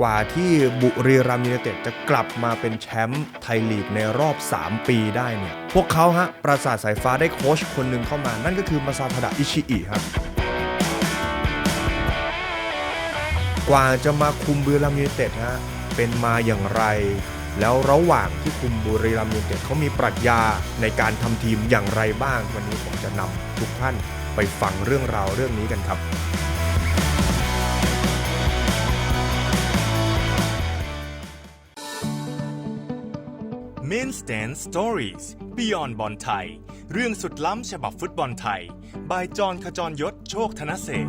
กว่าที่บุรีรัมย์ยูไนเต็ดจะกลับมาเป็นแชมป์ไทยลีกในรอบ 3 ปีได้เนี่ย พวกเขาฮะปราสาทสายฟ้าได้โค้ชคนหนึ่งเข้ามา นั่นก็คือมาซาทาดะอิชิอิครับ กว่าจะมาคุมบุรีรัมย์ยูไนเต็ดฮะเป็นมาอย่างไร แล้วระหว่างที่คุมบุรีรัมย์ยูไนเต็ดเขามีปรัชญาในการทำทีมอย่างไรบ้าง วันนี้ผมจะนำทุกท่านไปฟังเรื่องราวเรื่องนี้กันครับ Main Stand Stories Beyond บอลไทย เรื่องสุดล้ำฉบับฟุตบอลไทย บายจอนขจรยศโชคธนเศษ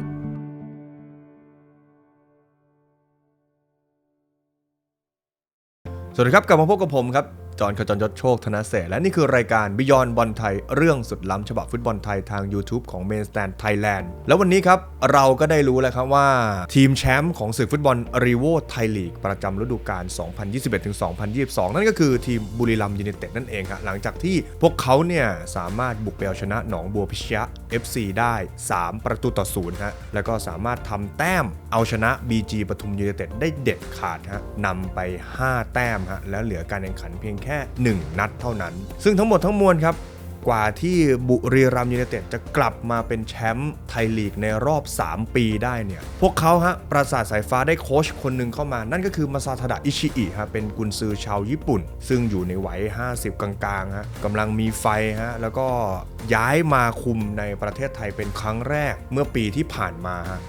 สวัสดีครับกลับมาพบกับผมครับ จอห์นขจรยศโชคธนเศและนี่คือรายการ Beyond บอลไทยเรื่องสุดล้ำฉบับฟุตบอลไทยทาง YouTube ของ Main Stand Thailand แล้ววันนี้ครับเราก็ได้รู้แล้วครับว่า ทีมแชมป์ของศึกฟุตบอลรีโวไทยลีกประจำฤดูกาล 2021-2022 นั่นก็คือทีมบุรีรัมย์ยูไนเต็ดนั่นเองครับหลังจากที่พวกเขาเนี่ยสามารถบุกไปเอาชนะหนองบัวพิชยะ FC ได้ 3 ประตูต่อศูนย์ฮะแล้วก็สามารถทำแต้มเอาชนะ BG ปทุมยูไนเต็ดได้เด็ดขาดฮะนำไป 5 แต้มฮะแล้วเหลือการแข่งขันเพียงแค่ 1 นัดเท่านั้น ซึ่งทั้งหมดทั้งมวลครับ กว่าที่บุรีรัมย์ยูไนเต็ดจะกลับมาเป็นแชมป์ไทยลีกในรอบ 3 ปีได้เนี่ย พวกเขาฮะปราสาทสายฟ้าได้โค้ชคนหนึ่งเข้ามา นั่นก็คือมาซาทาดะอิชิอิฮะเป็นกุนซือชาวญี่ปุ่น ซึ่งอยู่ในวัย 50 กลางๆฮะกำลังมีไฟฮะแล้วก็ย้ายมาคุมในประเทศไทยเป็นครั้งแรกเมื่อปีที่ผ่านมาฮะ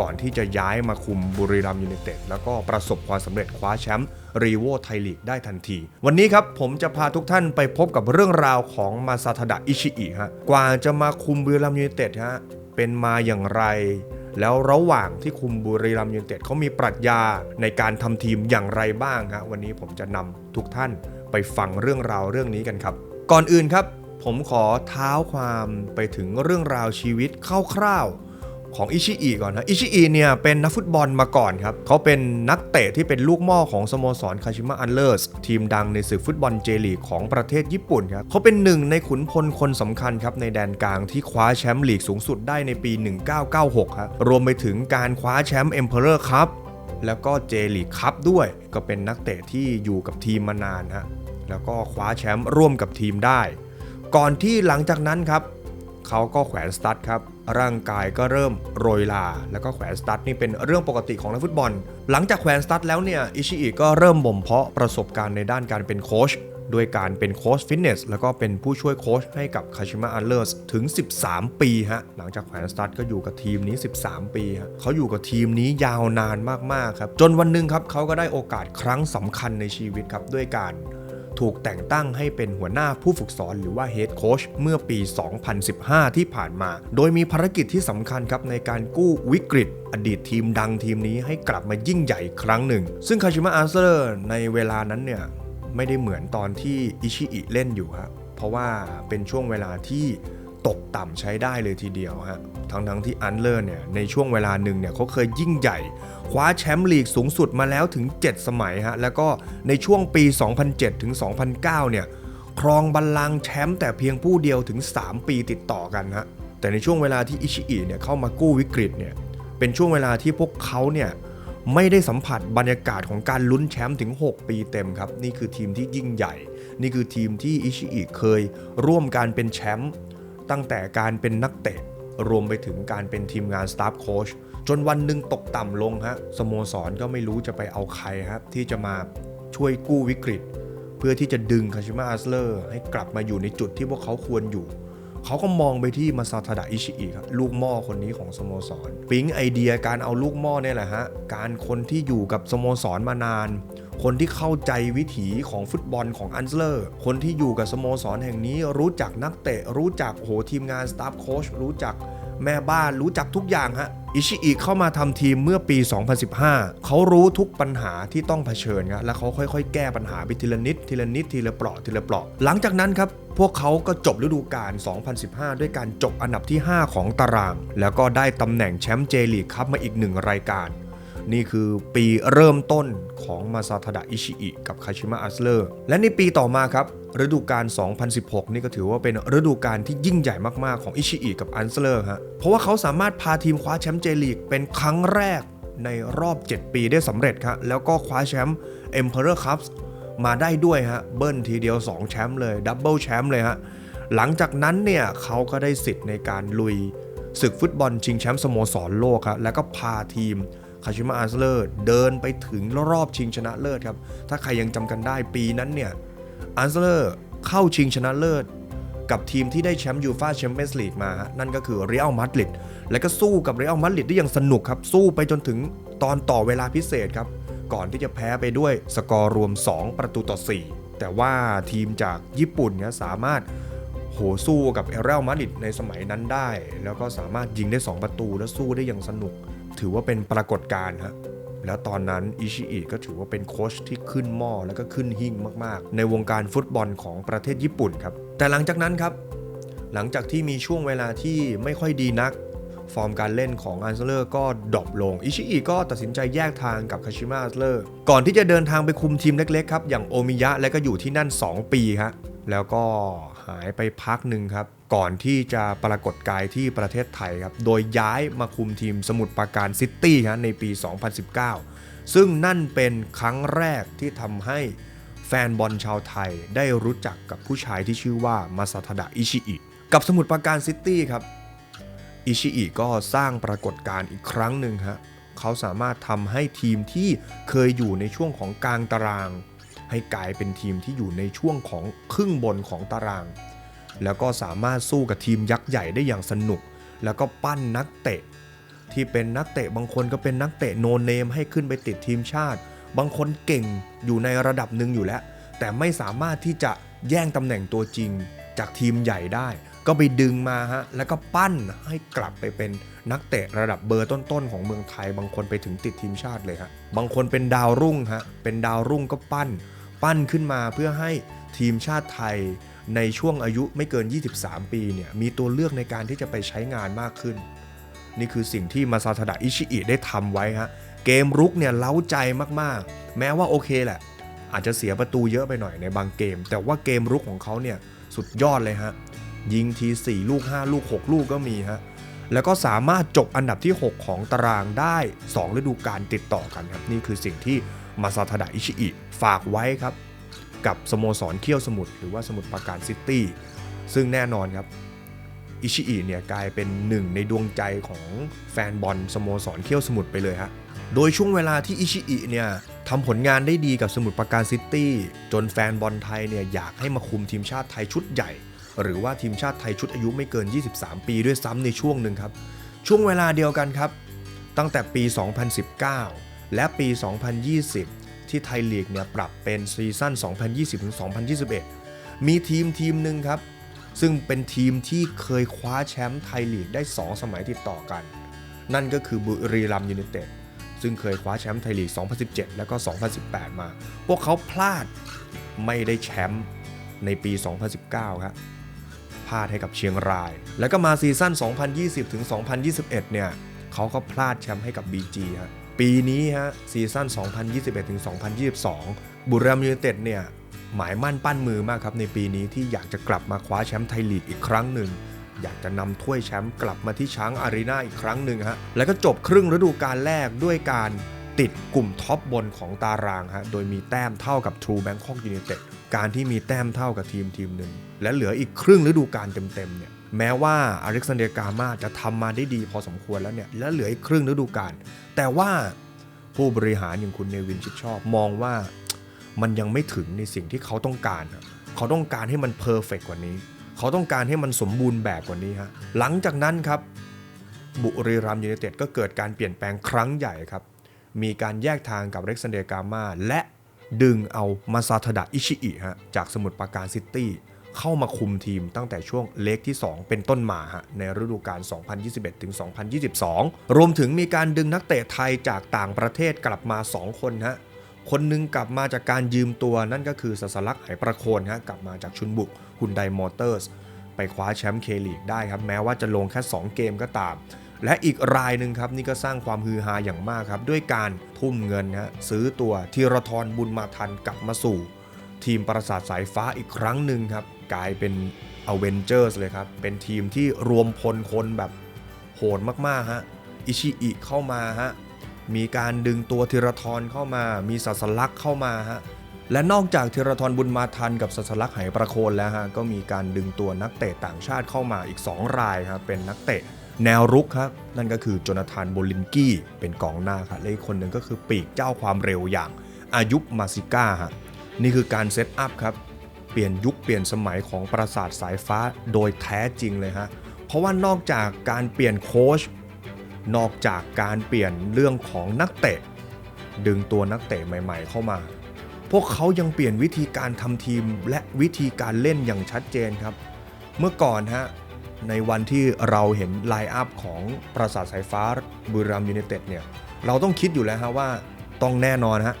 ก่อนที่จะย้ายมาคุมบุรีรัมย์ยูไนเต็ดแล้วก็ประสบความสำเร็จคว้าแชมป์รีโวไทยลีกได้ทันที วันนี้ครับผมจะพาทุกท่านไปพบกับเรื่องราวของมาซาทาดะอิชิอิฮะกว่าจะมาคุมบุรีรัมย์ยูไนเต็ดฮะเป็นมาอย่างไรแล้วระหว่างที่คุมบุรีรัมย์ยูไนเต็ดเขามีปรัชญาในการทำทีมอย่างไรบ้างฮะวันนี้ผมจะนำทุกท่านไปฟังเรื่องราวเรื่องนี้กันครับ ก่อนอื่นครับ ผมขอเท้าความไปถึงเรื่องราวชีวิตคร่าวๆ ของอิชิอิก่อนนะอิชิอิเนี่ยเป็นนักฟุตบอลมาก่อนครับเขาเป็นนักเตะที่เป็นลูกหม่อของสโมสรคาชิมะอันเลอร์สทีมดังในศึกฟุตบอลเจลีกของประเทศญี่ปุ่นครับเขาเป็นหนึ่งในขุนพลคนสำคัญครับในแดนกลางที่คว้าแชมป์ลีกสูงสุดได้ในปี 1996ครับรวมไปถึงการคว้าแชมป์เอ็มเพอเรอร์คัพแล้วก็เจลีกคัพด้วย ก็เป็นนักเตะที่อยู่กับทีมมานานฮะแล้วก็คว้าแชมป์ร่วมกับทีมได้ ก่อนที่หลังจากนั้นครับ เขาก็แขวนสตั๊ดครับ ร่างกายก็เริ่มโรยลา แล้วก็แขวนสตั๊ดนี่เป็นเรื่องปกติของนักฟุตบอล หลังจากแขวนสตั๊ดแล้วเนี่ย อิชิอิก็เริ่มบ่มเพาะประสบการณ์ในด้านการเป็นโค้ชด้วยการเป็นโค้ชฟิตเนสแล้วก็เป็นผู้ช่วยโค้ชให้กับคาชิมะอันเลอร์สถึง 13 ปีฮะ หลังจากแขวนสตั๊ดก็อยู่กับทีมนี้ 13 ปีฮะเขาอยู่กับทีมนี้ยาวนานมาก ๆ ครับ จนวันหนึ่งครับเขาก็ได้โอกาสครั้งสำคัญในชีวิตครับ ด้วยการ ถูกแต่งตั้งให้เป็นหัวหน้าผู้ฝึกสอนหรือว่าเฮดโค้ชเมื่อปี 2015 ที่ผ่านมา โดยมีภารกิจที่สำคัญครับในการกู้วิกฤตอดีตทีมดังทีมนี้ให้กลับมายิ่งใหญ่ครั้งหนึ่ง ซึ่งคาชิมะอาร์เซอร์ในเวลานั้นเนี่ยไม่ได้เหมือนตอนที่อิชิอิเล่นอยู่ครับเพราะว่าเป็นช่วงเวลาที่ตกต่ำใช้ได้เลยทีเดียวฮะทั้งทั้งที่อันเลอร์เนี่ยในช่วงเวลาหนึ่งเนี่ยเขาเคยยิ่งใหญ่ คว้าแชมป์ลีกสูงสุดมาแล้วถึง 7 สมัยฮะแล้วก็ในช่วงปี 2007 ถึง 2009 เนี่ยครองบัลลังก์แชมป์แต่เพียงผู้เดียวถึง 3 ปีติดต่อกันฮะแต่ในช่วงเวลาที่อิชิอิเนี่ยเข้ามากู้วิกฤตเนี่ยเป็นช่วงเวลาที่พวกเขาเนี่ยไม่ได้สัมผัสบรรยากาศของการลุ้นแชมป์ถึง 6 ปีเต็มครับ นี่คือทีมที่ยิ่งใหญ่ นี่คือทีมที่อิชิอิเคยร่วมการเป็นแชมป์ตั้งแต่การเป็นนักเตะ รวมไปถึงการเป็นทีมงานสตาฟโค้ช จนวันหนึ่งตกต่ำลงฮะสโมสรก็ไม่รู้จะไปเอาใครครับที่จะมาช่วยกู้วิกฤต เพื่อที่จะดึงคาชิมะอัสเลอร์ให้กลับมาอยู่ในจุดที่พวกเขาควรอยู่เขาก็มองไปที่มาซาทาดะอิชิอิครับลูกหม้อคนนี้ของสโมสร ปิ๊งไอเดียการเอาลูกหม้อเนี่ยแหละฮะ การคนที่อยู่กับสโมสรมานาน คนที่เข้าใจวิถีของฟุตบอลของอันเซอร์ คนที่อยู่กับสโมสรแห่งนี้รู้จักนักเตะ รู้จักโหทีมงานสตาฟโค้ชรู้จัก แม่บ้านรู้จักทุกอย่างฮะอิชิอิเข้ามาทำทีมเมื่อปี 2015 เขารู้ทุกปัญหาที่ต้องเผชิญครับและเขาค่อยๆ แก้ปัญหาไปทีละนิด ทีละนิด ทีละเปราะทีละเปราะ หลังจากนั้นครับ พวกเขาก็จบฤดูกาล 2015 ด้วยการจบอันดับที่ 5 ของตาราง แล้วก็ได้ตำแหน่งแชมป์เจลีกครับมาอีกหนึ่งรายการ นี่คือปีเริ่มต้นของมาซาทาดะอิชิอิกับคาชิมะอัสเลอร์และในปีต่อมาครับฤดูกาล 2016 นี่ก็ถือว่าเป็นฤดูกาลที่ยิ่งใหญ่มากๆ ของอิชิอิกับอันเซอร์ฮะเพราะว่าเขาสามารถพาทีมคว้าแชมป์เจลีกเป็นครั้งแรกในรอบ 7 ปีได้สำเร็จครับแล้วก็คว้าแชมป์ Emperor Cup มาได้ด้วยฮะเบิ้ลทีเดียว 2 แชมป์เลยดับเบิลแชมป์เลยฮะหลังจากนั้นเนี่ยเขาก็ได้สิทธิ์ในการลุยศึกฟุตบอลชิงแชมป์สโมสรโลกครับแล้วก็พาทีม คาชิมะอาร์เซเลอร์เดินไปถึงรอบชิงชนะเลิศครับ ถ้าใครยังจำกันได้ปีนั้นเนี่ยอาร์เซเลอร์เข้าชิงชนะเลิศกับทีมที่ได้แชมป์ยูฟาแชมเปี้ยนส์ลีกมา นั่นก็คือเรอัลมาดริด และก็สู้กับเรอัลมาดริดได้อย่างสนุกครับ สู้ไปจนถึงตอนต่อเวลาพิเศษครับ ก่อนที่จะแพ้ไปด้วยสกอร์รวม 2 ประตูต่อ 4 แต่ว่าทีมจากญี่ปุ่นเนี่ยสามารถโหสู้กับเรอัลมาดริดในสมัยนั้นได้ แล้วก็สามารถยิงได้ 2 ประตูและสู้ได้อย่างสนุก ถือว่าเป็นปรากฏการณ์ฮะแล้วตอนนั้นอิชิอิก็ถือว่าเป็นโค้ชที่ขึ้นหม้อแล้วก็ขึ้นหิ่งมากๆ ในวงการฟุตบอลของประเทศญี่ปุ่นครับ แต่หลังจากนั้นครับ หลังจากที่มีช่วงเวลาที่ไม่ค่อยดีนัก ฟอร์มการเล่นของอันเซเลอร์ก็ดรอปลง อิชิอิก็ตัดสินใจแยกทางกับคาชิมะอันเซเลอร์ ก่อนที่จะเดินทางไปคุมทีมเล็กๆครับ อย่างโอมิยะและก็อยู่ที่นั่น 2 ปีฮะแล้วก็ หายไปพักหนึ่งครับ ก่อนที่จะปรากฏกายที่ประเทศไทยครับ โดยย้ายมาคุมทีมสมุทรปราการซิตี้ฮะในปี 2019 ซึ่งนั่นเป็นครั้งแรกที่ทำให้แฟนบอลชาวไทยได้รู้จักกับผู้ชายที่ชื่อว่ามาซาทดะอิชิอิกับสมุทรปราการซิตี้ครับอิชิอิก็สร้างปรากฏการณ์อีกครั้งหนึ่งฮะเขาสามารถทำให้ทีมที่เคยอยู่ในช่วงของกลางตาราง ให้กลายเป็นทีมที่อยู่ในช่วงของครึ่งบนของตาราง แล้วก็สามารถสู้กับทีมยักษ์ใหญ่ได้อย่างสนุก แล้วก็ปั้นนักเตะ ที่เป็นนักเตะบางคนก็เป็นนักเตะโนเนมให้ขึ้นไปติดทีมชาติ บางคนเก่งอยู่ในระดับหนึ่งอยู่แล้ว แต่ไม่สามารถที่จะแย่งตำแหน่งตัวจริงจากทีมใหญ่ได้ ก็ไปดึงมาฮะแล้วก็ปั้นให้กลับไปเป็นนักเตะระดับเบอร์ต้นๆของเมืองไทย บางคนไปถึงติดทีมชาติเลยฮะบางคนเป็นดาวรุ่งฮะเป็นดาวรุ่งก็ปั้น ปั้นขึ้นมาเพื่อให้ทีมชาติไทยในช่วงอายุไม่เกิน 23 ปีเนี่ยมีตัวเลือกในการที่จะไปใช้งานมากขึ้น นี่คือสิ่งที่มาซาทาดะอิชิอิได้ทำไว้ฮะเกมรุกเนี่ยเล้าใจมากๆ แม้ว่าโอเคแหละ อาจจะเสียประตูเยอะไปหน่อยในบางเกม แต่ว่าเกมรุกของเขาเนี่ยสุดยอดเลยฮะยิงที 4 ลูก 5 ลูก 6 ลูกก็มีฮะแล้วก็สามารถจบอันดับที่ 6 ของตารางได้ 2 ฤดูกาลติดต่อกันครับนี่คือสิ่งที่ มาซาทาดะอิชิอิฝากไว้ครับ กับสโมสรเขี้ยวสมุทรหรือว่าสมุทรปราการซิตี้ ซึ่งแน่นอนครับ อิชิอิเนี่ยกลายเป็นหนึ่งในดวงใจของแฟนบอลสโมสรเขี้ยวสมุทรไปเลยฮะโดยช่วงเวลาที่อิชิอิเนี่ยทำผลงานได้ดีกับสมุทรปราการซิตี้ จนแฟนบอลไทยเนี่ยอยากให้มาคุมทีมชาติไทยชุดใหญ่ หรือว่าทีมชาติไทยชุดอายุไม่เกิน 23 ปีด้วยซ้ำในช่วงหนึ่งครับ ช่วงเวลาเดียวกันครับ ตั้งแต่ปี 2019 และปี 2020 ที่ไทยลีกเนี่ยปรับเป็นซีซั่น 2020-2021 มีทีมทีมหนึ่งครับ ซึ่งเป็นทีมที่เคยคว้าแชมป์ไทยลีกได้ 2 สมัยติดต่อกัน นั่นก็คือบุรีรัมย์ยูไนเต็ดซึ่งเคยคว้าแชมป์ไทยลีก 2017 แล้วก็ 2018 มา พวกเขาพลาดไม่ได้แชมป์ในปี 2019 ครับพลาดให้กับเชียงราย แล้วก็มาซีซั่น 2020-2021 เนี่ย เขาก็พลาดแชมป์ให้กับ BG ฮะ ปีนี้ฮะซีซั่น 2021ถึง2022 บุรีรัมย์ยูไนเต็ดเนี่ยหมายมั่นปั้นมือมากครับในปีนี้ที่อยากจะกลับมาคว้าแชมป์ไทยลีกอีกครั้งหนึ่ง อยากจะนำถ้วยแชมป์กลับมาที่ช้างอารีนาอีกครั้งหนึ่งฮะแล้วก็จบครึ่งฤดูกาลแรกด้วยการติดกลุ่มท็อปบนของตารางฮะโดยมีแต้มเท่ากับ True Bangkok United การที่มีแต้มเท่ากับทีมทีมหนึ่งและเหลืออีกครึ่งฤดูกาลเต็มๆเนี่ย แม้ว่าอเล็กซานเดร์กามาจะทำมาได้ดีพอสมควรแล้วเนี่ย และเหลืออีกครึ่งฤดูกาล แต่ว่าผู้บริหารอย่างคุณเนวินชิดชอบ มองว่ามันยังไม่ถึงในสิ่งที่เขาต้องการ เขาต้องการให้มันเพอร์เฟกกว่านี้ เขาต้องการให้มันสมบูรณ์แบบกว่านี้ฮะ หลังจากนั้นครับ บุรีรัมยูไนเต็ดก็เกิดการเปลี่ยนแปลงครั้งใหญ่ครับ มีการแยกทางกับเร็กซันเดร์กามาและดึงเอามาซาทดะอิชิอิฮะจากสมุทรปราการซิตี้ เข้ามาคุมทีมตั้งแต่ช่วงเล็กที่ 2 เป็นต้นมาฮะในฤดูกาล 2021ถึง2022 รวมถึงมีการดึงนักเตะไทยจากต่างประเทศกลับมา 2 คนฮะคนหนึงกลับมาจากการยืมตัวนั่นก็คือสัสลักไหประโคนฮะกลับมาจากชุนบุกฮุนไดมอเตอร์สไปคว้าแชมป์เคลีกได้ครับ แม้ว่าจะลงแค่ 2 เกมก็ตาม และอีกรายหนึ่งครับ นี่ก็สร้างความฮือฮาอย่างมากครับ ด้วยการทุ่มเงินฮะซื้อตัวธีรทรบุญมาทันกลับมาสู่ ทีมปราสาทสายฟ้าอีกครั้งหนึ่งครับกลายเป็นอเวนเจอร์สเลยครับ เป็นทีมที่รวมพลคนแบบโหดมาก ๆ ฮะ อิชิอิเข้ามาฮะ มีการดึงตัวธีรทรเข้ามา มีสัสลักเข้ามาฮะ และนอกจากธีรทรบุญมาทันกับสัสลักไหประโคนแล้วฮะ ก็มีการดึงตัวนักเตะต่างชาติเข้ามาอีก 2 รายครับเป็นนักเตะแนวรุกครับ นั่นก็คือโจนาธานโบลินกี้เป็นกองหน้าครับและอีกคนหนึ่งก็คือปีกเจ้าความเร็วอย่างอายุมาซิก้าฮะนี่คือการเซตอัพครับ เปลี่ยนยุคเปลี่ยนสมัยของปราสาทสายฟ้าโดยแท้จริงเลยฮะ เพราะว่านอกจากการเปลี่ยนโค้ชนอกจากการเปลี่ยนเรื่องของนักเตะ ดึงตัวนักเตะใหม่ๆเข้ามา พวกเขายังเปลี่ยนวิธีการทำทีมและวิธีการเล่นอย่างชัดเจนครับ เมื่อก่อนฮะในวันที่เราเห็นไลน์อัพของปราสาทสายฟ้าบุรีรัมย์ยูไนเต็ดเนี่ยเราต้องคิดอยู่แล้วฮะว่า ต้องแน่นอนฮะ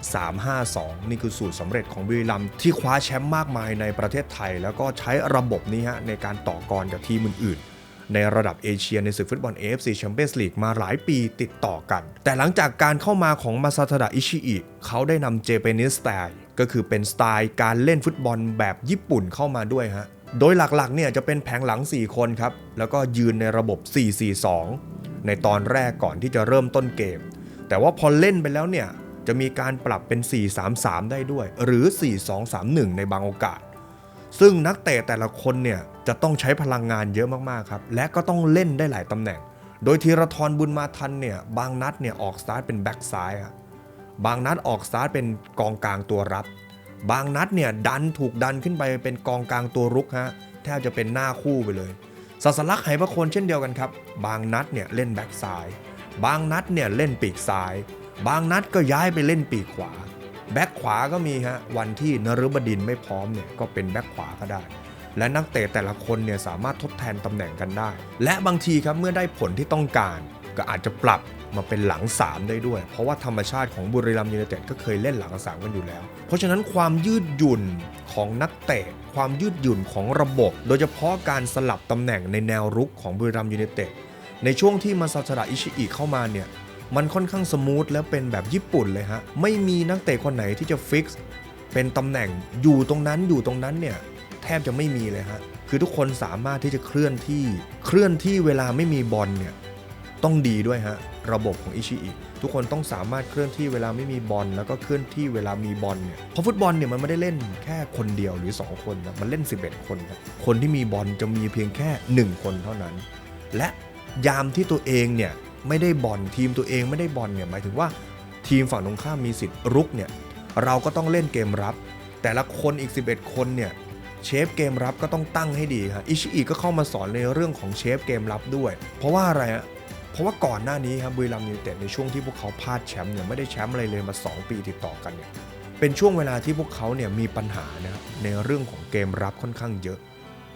352 นี่คือสูตรสำเร็จของบุรีรัมย์ที่คว้าแชมป์มากมายในประเทศไทย แล้วก็ใช้ระบบนี้ฮะในการต่อกรกับทีมอื่นๆในระดับเอเชียในศึกฟุตบอล AFC Champions League มาหลายปีติดต่อกัน แต่หลังจากการเข้ามาของมาซาทดะอิชิอิเขาได้นำเจเปนิสสไตล์ก็คือเป็นสไตล์การเล่นฟุตบอลแบบญี่ปุ่นเข้ามาด้วยฮะ โดยหลักๆเนี่ยจะเป็นแผงหลัง 4 คนครับ แล้วก็ยืนในระบบ 4-4-2 ในตอนแรกก่อนที่จะเริ่มต้นเกม แต่ว่าพอเล่นไปแล้วเนี่ย จะมีการปรับเป็น 4-3-3 ได้ด้วย หรือ 4-2-3-1 ในบางโอกาส ซึ่งนักเตะแต่ละคนเนี่ยจะต้องใช้พลังงานเยอะมากๆครับ และก็ต้องเล่นได้หลายตำแหน่ง โดยธีรทรบุญมาทันเนี่ยบางนัดเนี่ยออกสตาร์ทเป็นแบ็กซ้ายครับบางนัดออกสตาร์ทเป็นกองกลางตัวรับ บางนัดเนี่ยดันถูกดันขึ้นไปเป็นกองกลางตัวรุกฮะแทบจะเป็นหน้าคู่ไปเลยสัสลักไหประคนเช่นเดียวกันครับ บางนัดเนี่ยเล่นแบ็กซ้าย บางนัดเนี่ยเล่นปีกซ้าย บางนัดก็ย้ายไปเล่นปีกขวา แบ็กขวาก็มีฮะ วันที่นฤบดินไม่พร้อมเนี่ยก็เป็นแบ็กขวาก็ได้ และนักเตะแต่ละคนเนี่ยสามารถทดแทนตำแหน่งกันได้ และบางทีครับเมื่อได้ผลที่ต้องการ ก็อาจจะปรับมาเป็นหลัง 3 ได้ด้วย เพราะว่าธรรมชาติของบุรีรัมย์ยูไนเต็ดก็เคยเล่นหลัง3กันอยู่แล้ว เพราะฉะนั้นความยืดหยุ่นของนักเตะ ความยืดหยุ่นของระบบ โดยเฉพาะการสลับตำแหน่งในแนวรุกของบุรีรัมย์ยูไนเต็ดในช่วงที่มาซาชระอิชิอิเข้ามาเนี่ย มันค่อนข้างสมูทและเป็นแบบญี่ปุ่นเลยฮะ ไม่มีนักเตะคนไหนที่จะฟิกซ์เป็นตำแหน่งอยู่ตรงนั้นอยู่ตรงนั้นเนี่ยแทบจะไม่มีเลยฮะ คือทุกคนสามารถที่จะเคลื่อนที่เคลื่อนที่เวลาไม่มีบอลเนี่ยต้องดีด้วยฮะ ระบบของอิชิอิทุกคนต้องสามารถเคลื่อนที่เวลาไม่มีบอลแล้วก็เคลื่อนที่เวลามีบอลเนี่ยเพราะฟุตบอลเนี่ยมันไม่ได้เล่นแค่คนเดียวหรือ 2 คนนะมันเล่น 11 คนครับคนที่มีบอลจะมีเพียงแค่ 1 คนเท่านั้น และยามที่ตัวเองเนี่ย ไม่ได้บอลทีมตัวเองไม่ได้บอลเนี่ยหมายถึงว่าทีมฝั่งตรงข้ามมีสิทธิ์รุกเนี่ยเราก็ต้องเล่นเกมรับ แต่ละคนอีก 11 คนเนี่ยเชฟเกมรับก็ต้องตั้งให้ดีครับอิชิอิก็เข้ามาสอนในเรื่องของเชฟเกมรับด้วย เพราะว่าอะไรอะเพราะว่าก่อนหน้านี้ครับบุรีรัมย์ยูไนเต็ดในช่วงที่พวกเขาพลาดแชมป์เนี่ยไม่ได้แชมป์อะไรเลยมา 2 ปีติดต่อกันเนี่ยเป็นช่วงเวลาที่พวกเขาเนี่ยมีปัญหานะในเรื่องของเกมรับค่อนข้างเยอะ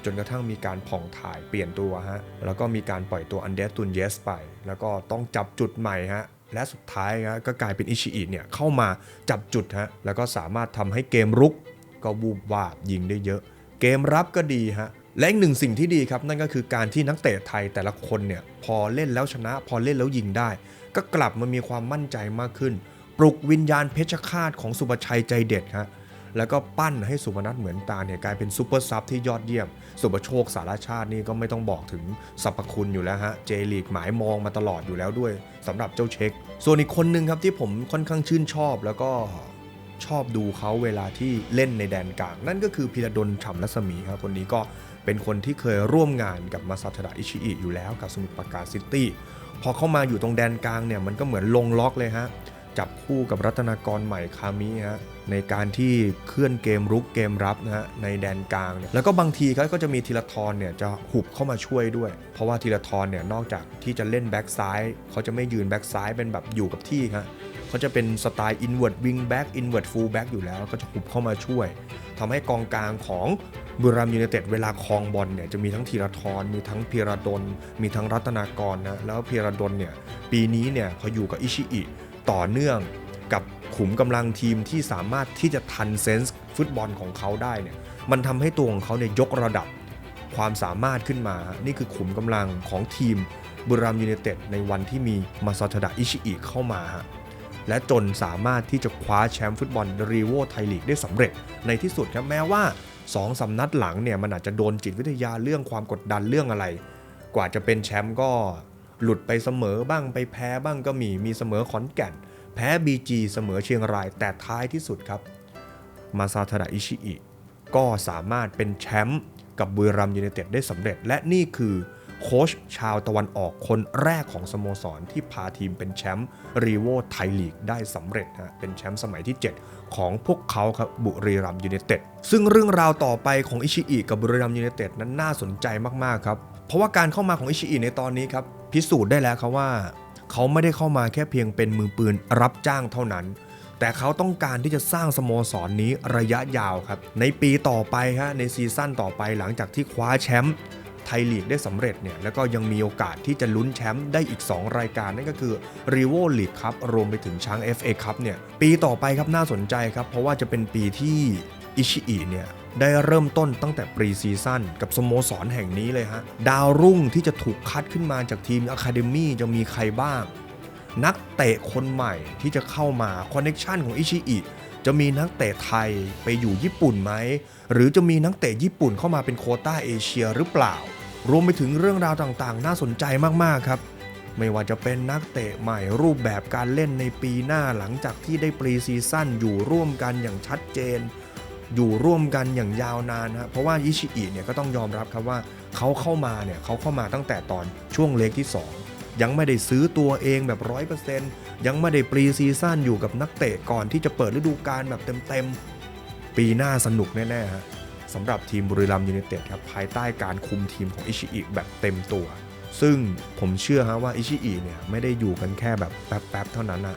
จนกระทั่งมีการผ่องถ่ายเปลี่ยนตัวฮะแล้วก็มีการปล่อยตัวอันเดสตุนเยสไป แล้วก็ต้องจับจุดใหม่ฮะและสุดท้ายฮะก็กลายเป็นอิชิอิเนี่ยเข้ามาจับจุดฮะแล้วก็สามารถทำให้เกมรุกก็บูบวาบยิงได้เยอะ เกมรับก็ดีฮะและอีกหนึ่งสิ่งที่ดีครับ นั่นก็คือการที่นักเตะไทยแต่ละคนเนี่ยพอเล่นแล้วชนะ พอเล่นแล้วยิงได้ ก็กลับมามีความมั่นใจมากขึ้น ปลุกวิญญาณเพชรฆาตของสุภชัยใจเด็ดฮะ แล้วก็ปั้นให้สุพนัทเหมือนตาเนี่ยกลายเป็นซูเปอร์ซับที่ยอดเยี่ยม สุปโชคสารชาตินี่ก็ไม่ต้องบอกถึงสรรพคุณอยู่แล้วฮะ เจลีกหมายมองมาตลอดอยู่แล้วด้วยสำหรับเจ้าเช็ค ส่วนอีกคนหนึ่งครับที่ผมค่อนข้างชื่นชอบแล้วก็ชอบดูเขาเวลาที่เล่นในแดนกลาง นั่นก็คือพิระดลฉ่ำรัศมีครับคนนี้ก็เป็นคนที่เคยร่วมงานกับมาซาทดะอิชิอิอยู่แล้วกับสมุทรปราการซิตี้พอเข้ามาอยู่ตรงแดนกลางเนี่ยมันก็เหมือนลงล็อกเลยฮะ จับคู่กับรัตนากรใหม่คามิฮะในการที่เคลื่อนเกมรุกเกมรับนะฮะในแดนกลางเนี่ยแล้วก็บางทีเขาก็จะมีธีรทรเนี่ยจะหุบเข้ามาช่วยด้วย เพราะว่าธีรทรเนี่ยนอกจากที่จะเล่นแบ็กซ้ายเขาจะไม่ยืนแบ็กซ้ายเป็นแบบอยู่กับที่ฮะเขาจะเป็นสไตล์อินเว r ร์ดวิงแบ็กอินเว r ร์ดฟูลแบ็กอยู่แล้วก็จะหุบเข้ามาช่วยทำให้กองกลางของบุรีรัมย์ยูไนเต็ดเวลาครองบอลเนี่ยจะมีทั้งธีรทรมีทั้งพีระดลมีทั้งรัตนากรนะแล้วพีระดลเนี่ยปีนี้เนี่ยเขาอยู่กับอิชิอิ ต่อเนื่องกับขุมกำลังทีมที่สามารถที่จะทันเซนส์ฟุตบอลของเขาได้เนี่ยมันทำให้ตัวของเขาเนี่ยยกระดับความสามารถขึ้นมา นี่คือขุมกำลังของทีมบุรีรัมย์ยูไนเต็ดในวันที่มีมาซาทดะอิชิอิเข้ามาฮะและจนสามารถที่จะคว้าแชมป์ฟุตบอลรีโวไทยลีกได้สำเร็จในที่สุดครับแม้ว่า2สำนัดหลังเนี่ยมันอาจจะโดนจิตวิทยาเรื่องความกดดันเรื่องอะไร กว่าจะเป็นแชมป์ก็ หลุดไปเสมอบ้างไปแพ้บ้างก็มีมีเสมอขอนแก่น แพ้ BG เสมอเชียงราย แต่ท้ายที่สุดครับ มาซาทาดะอิชิอิก็สามารถเป็นแชมป์กับบุรีรัมยูไนเต็ดได้สำเร็จ และนี่คือโค้ชชาวตะวันออกคนแรกของสโมสรที่พาทีมเป็นแชมป์รีโวไทยลีกได้สำเร็จฮะเป็นแชมป์สมัยที่ 7 ของพวกเขาครับบุรีรัมยูไนเต็ดซึ่งเรื่องราวต่อไปของอิชิอิกับบุรีรัมย์ยูไนเต็ดนั้นน่าสนใจมาก ๆ ครับ เพราะว่าการเข้ามาของอิชิอิในตอนนี้ครับ พิสูจน์ได้แล้วครับว่า เขาไม่ได้เข้ามาแค่เพียงเป็นมือปืนรับจ้างเท่านั้น แต่เขาต้องการที่จะสร้างสโมสรนนี้ระยะยาวครับ ในปีต่อไปฮะในซีซั่นต่อไปหลังจากที่คว้าแชมป์ไทยลีกได้สำเร็จเนี่ยแล้วก็ยังมีโอกาสที่จะลุ้นแชมป์ได้อีก 2 รายการนั่นก็คือ r e v o League ครับรวมไปถึงช้าง FA ครับเนี่ยปีต่อไปครับน่าสนใจครับ เพราะว่าจะเป็นปีที่อิชิอิเนี่ย ได้เริ่มต้นตั้งแต่ปรีซีซั่นกับสโมสรแห่งนี้เลยฮะ ดาวรุ่งที่จะถูกคัดขึ้นมาจากทีมอะคาเดมี่จะมีใครบ้าง นักเตะคนใหม่ที่จะเข้ามาคอนเน็ชันของอิชิอิจะมีนักเตะไทยไปอยู่ญี่ปุ่นไหม หรือจะมีนักเตะญี่ปุ่นเข้ามาเป็นโคต้าเอเชียหรือเปล่า รวมไปถึงเรื่องราวต่างๆ น่าสนใจมากๆครับไม่ว่าจะเป็นนักเตะใหม่รูปแบบการเล่นในปีหน้าหลังจากที่ได้ปรีซีซั่นอยู่ร่วมกันอย่างชัดเจน อยู่ร่วมกันอย่างยาวนานฮะเพราะว่าอิชิอิเนี่ยก็ต้องยอมรับครับว่าเขาเข้ามาเนี่ยเขาเข้ามาตั้งแต่ตอนช่วงเล็กที่ 2 ยังไม่ได้ซื้อตัวเองแบบร้อยเปอร์เซ็นต์ยังไม่ได้ปรีซีซั่นอยู่กับนักเตะก่อนที่จะเปิดฤดูกาลแบบเต็มๆ ปีหน้าสนุกแน่ๆฮะสำหรับทีมบุรีรัมย์ยูไนเต็ดครับภายใต้การคุมทีมของอิชิอิแบบเต็มตัว ซึ่งผมเชื่อฮะว่าอิชิอิเนี่ยไม่ได้อยู่กันแค่แบบแป๊บๆเท่านั้นนะ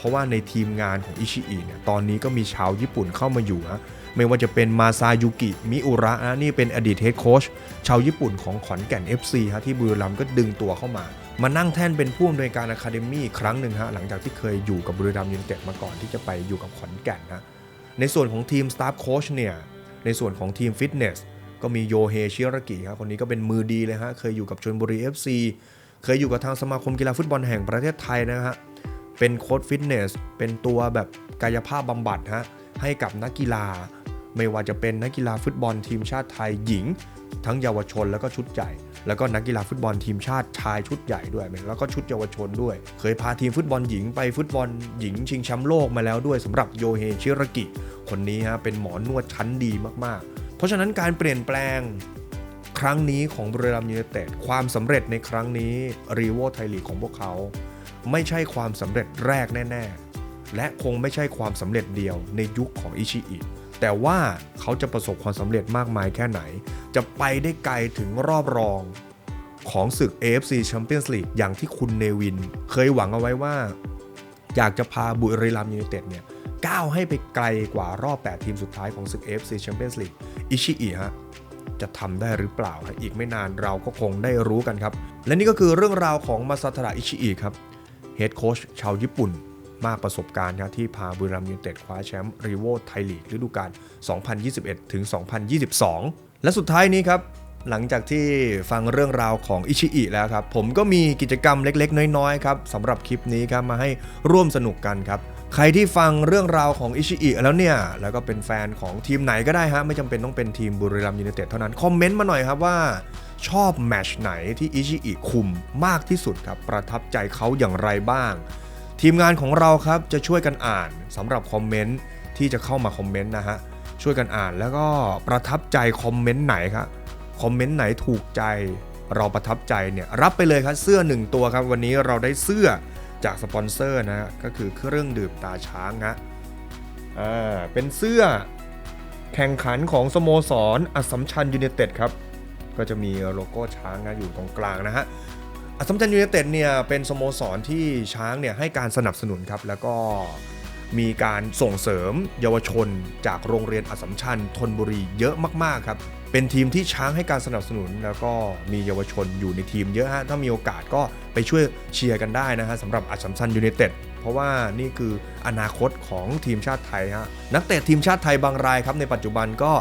เพราะว่าในทีมงานของอิชิอิเนี่ยตอนนี้ก็มีชาวญี่ปุ่นเข้ามาอยู่นะไม่ว่าจะเป็นมาซายุกิมิอุระนะนี่เป็นอดีตเฮดโค้ชชาวญี่ปุ่นของขอนแก่น FC ฮะที่บุรีรัมย์ก็ดึงตัวเข้ามา มานั่งแท่นเป็นผู้อำนวยการอะคาเดมี่ครั้งหนึ่งฮะหลังจากที่เคยอยู่กับบุรีรัมย์ยูไนเต็ดมาก่อนที่จะไปอยู่กับขอนแก่นนะในส่วนของทีมสตาฟโค้ชเนี่ยในส่วนของทีมฟิตเนสก็มีโยเฮชิรากิครับคนนี้ก็เป็นมือดีเลยฮะเคยอยู่กับชลบุรี FC เคยอยู่กับทางสมาคมกีฬาฟุตบอลแห่งประเทศไทยนะฮะ เป็นโค้ชฟิตเนส เป็นตัวแบบกายภาพบำบัดฮะ ให้กับนักกีฬา ไม่ว่าจะเป็นนักกีฬาฟุตบอลทีมชาติไทยหญิง ทั้งเยาวชนแล้วก็ชุดใหญ่ แล้วก็นักกีฬาฟุตบอลทีมชาติชายชุดใหญ่ด้วย แล้วก็ชุดเยาวชนด้วย เคยพาทีมฟุตบอลหญิงไปฟุตบอลหญิงชิงแชมป์โลกมาแล้วด้วยสำหรับโยเฮชิรากิ คนนี้ฮะเป็นหมอนวดชั้นดีมากๆ เพราะฉะนั้นการเปลี่ยนแปลงครั้งนี้ของบรีรัมย์ยูไนเต็ดความสำเร็จในครั้งนี้รีโวไทยลีกของพวกเขา ไม่ใช่ความสำเร็จแรกแน่ ๆ และคงไม่ใช่ความสำเร็จเดียวในยุคของอิชิอิแต่ว่าเขาจะประสบความสำเร็จมากมายแค่ไหน จะไปได้ไกลถึงรอบรองของศึก AFC Champions League อย่างที่คุณเนวิน เคยหวังเอาไว้ว่า อยากจะพาบุรีรัมย์ยูไนเต็ดเนี่ยก้าวให้ไปไกลกว่ารอบ 8 ทีมสุดท้ายของศึก AFC Champions League อิชิอิฮะจะทำได้หรือเปล่า อีกไม่นานเราก็คงได้รู้กันครับ และนี่ก็คือเรื่องราวของมาซาทาระอิชิอิครับ ฮดโค้ชชาวญี่ปุ่นมากประสบการณ์ครับที่พาบุรีรัมย์ยูไนเต็ดคว้าแชมป์รีโวไทยลีกฤดูกาล 2021 ถึง 2022 และสุดท้ายนี้ครับ หลังจากที่ฟังเรื่องราวของอิชิอิแล้วครับ ผมก็มีกิจกรรมเล็กๆ น้อยๆ ครับสำหรับคลิปนี้ครับมาให้ร่วมสนุกกันครับ ใครที่ฟังเรื่องราวของอิชิอิแล้วเนี่ย แล้วก็เป็นแฟนของทีมไหนก็ได้ฮะไม่จำเป็นต้องเป็นทีมบุรีรัมย์ยูไนเต็ดเท่านั้นคอมเมนต์มาหน่อยครับว่า ชอบแมชไหนที่อิชิอิคุมมากที่สุดครับ ประทับใจเขาอย่างไรบ้าง ทีมงานของเราครับจะช่วยกันอ่านสำหรับคอมเมนต์ที่จะเข้ามาคอมเมนต์นะฮะช่วยกันอ่านแล้วก็ประทับใจคอมเมนต์ไหนครับคอมเมนต์ไหนถูกใจเราประทับใจเนี่ยรับไปเลยครับเสื้อหนึ่งตัวครับ วันนี้เราได้เสื้อจากสปอนเซอร์นะก็คือเครื่องดื่มตาช้างฮะอ่าเป็นเสื้อแข่งขันของสโมสรอัสสัมชัญยูไนเต็ดครับ ก็จะมีโลโก้ช้างนะอยู่ตรงกลางนะฮะอัสมชัญยูไนเต็ดเนี่ยเป็นสโมสรที่ช้างเนี่ยให้การสนับสนุนครับ แล้วก็มีการส่งเสริมเยาวชนจากโรงเรียนอัสมชัญธนบุรีเยอะมากๆครับ เป็นทีมที่ช้างให้การสนับสนุน แล้วก็มีเยาวชนอยู่ในทีมเยอะฮะถ้ามีโอกาสก็ไปช่วยเชียร์กันได้นะฮะสำหรับอัสมชัญยูไนเต็ดเพราะว่านี่คืออนาคตของทีมชาติไทยฮะนักเตะทีมชาติไทยบางรายครับในปัจจุบันก็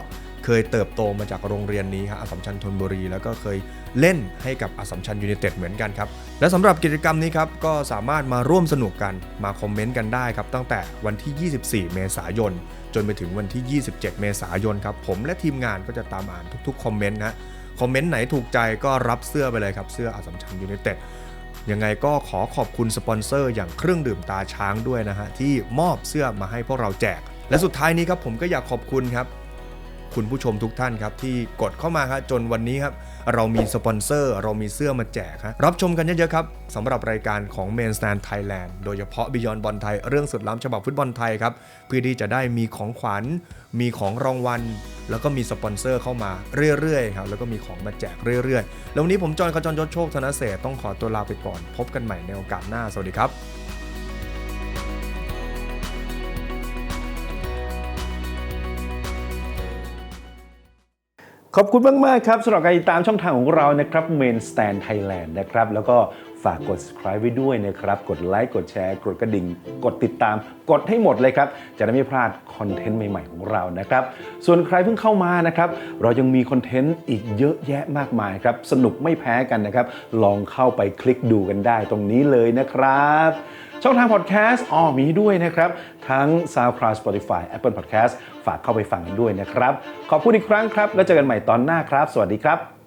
เคยเติบโตมาจากโรงเรียนนี้ครับอัสสัมชัญธนบุรี แล้วก็เคยเล่นให้กับอัสสัมชัญยูไนเต็ดเหมือนกันครับ และสำหรับกิจกรรมนี้ครับ ก็สามารถมาร่วมสนุกกันมาคอมเมนต์กันได้ครับ ตั้งแต่วันที่ 24 เมษายน จนไปถึงวันที่ 27 เมษายนครับ ผมและทีมงานก็จะตามอ่านทุกๆคอมเมนต์นะคอมเมนต์ไหนถูกใจก็รับเสื้อไปเลยครับเสื้ออัสสัมชัญยูไนเต็ดยังไงก็ขอขอบคุณสปอนเซอร์อย่างเครื่องดื่มตาช้างด้วยนะฮะที่มอบเสื้อมาให้พวกเราแจก และสุดท้ายนี้ครับผมก็อยากขอบคุณครับ คุณผู้ชมทุกท่านครับที่กดเข้ามาครับจนวันนี้ครับเรามีสปอนเซอร์เรามีเสื้อมาแจกครับรับชมกันเยอะๆครับสำหรับรายการของ Main Stand Thailand โดยเฉพาะ Beyond บอลไทยเรื่องสุดล้ำฉบับฟุตบอลไทยครับเพื่อที่จะได้มีของขวัญ มีของรางวัล แล้วก็มีสปอนเซอร์เข้ามาเรื่อยๆครับแล้วก็มีของมาแจกเรื่อยๆ แล้ววันนี้ผมจอนขจรยศโชคธนเศษต้องขอตัวลาไปก่อน พบกันใหม่ในโอกาสหน้าสวัสดีครับ ขอบคุณมาก ๆ ครับสำหรับการติดตามช่องทางของเรานะครับ Main Stand Thailand นะครับ แล้วก็ฝากกด subscribe ไว้ด้วยนะครับ กดไลค์ กดแชร์ กดกระดิ่ง กดติดตาม กดให้หมดเลยครับ จะได้ไม่พลาดคอนเทนต์ใหม่ ๆ ของเรานะครับ ส่วนใครเพิ่งเข้ามานะครับ เรายังมีคอนเทนต์อีกเยอะแยะมากมายครับ สนุกไม่แพ้กันนะครับ ลองเข้าไปคลิกดูกันได้ตรงนี้เลยนะครับ ช่องทางพอดแคสต์อ๋อมีด้วยนะครับ ทั้ง SoundCloud Spotify Apple Podcast ฝากเข้าไปฟังกันด้วยนะครับ ขอบคุณอีกครั้งครับ แล้วเจอกันใหม่ตอนหน้าครับ สวัสดีครับ